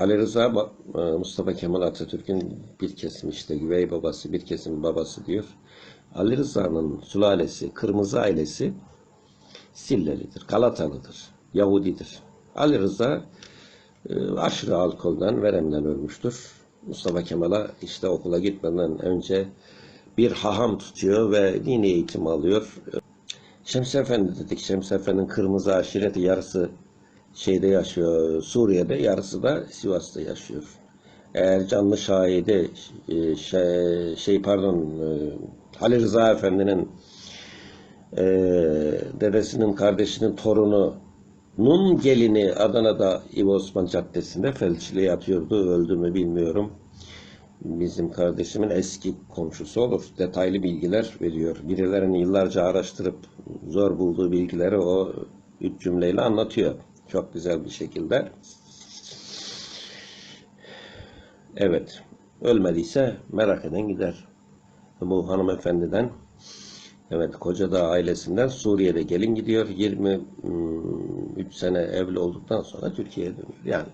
Ali Rıza e, Mustafa Kemal Atatürk'ün bir kesim işte üvey babası bir kesim babası diyor. Ali Rıza'nın sülalesi Kırmızı ailesi Sillelidir, Galatalıdır, Yahudidir. Ali Rıza e, aşırı alkolden, veremden ölmüştür. Mustafa Kemal'a işte okula gitmeden önce bir haham tutuyor ve dini eğitim alıyor. Şems Efendi dedik. Şems Efendi'nin kırmızı aşireti yarısı şeyde yaşıyor, Suriye'de, yarısı da Sivas'ta yaşıyor. Eğer canlı şahidi e, şey, şey pardon e, Ali Rıza Efendi'nin e, dedesinin kardeşinin torunu Nun gelini Adana'da İvo Osman Caddesi'nde felçli yatıyordu. Öldü mü bilmiyorum. Bizim kardeşimin eski komşusu olur. Detaylı bilgiler veriyor. Birilerinin yıllarca araştırıp zor bulduğu bilgileri o üç cümleyle anlatıyor. Çok güzel bir şekilde. Evet. Ölmediyse merak eden gider. Bu hanımefendiden Evet, Kocadağ ailesinden Suriye'de gelin gidiyor. 23 sene evli olduktan sonra Türkiye'ye dönüyor. Yani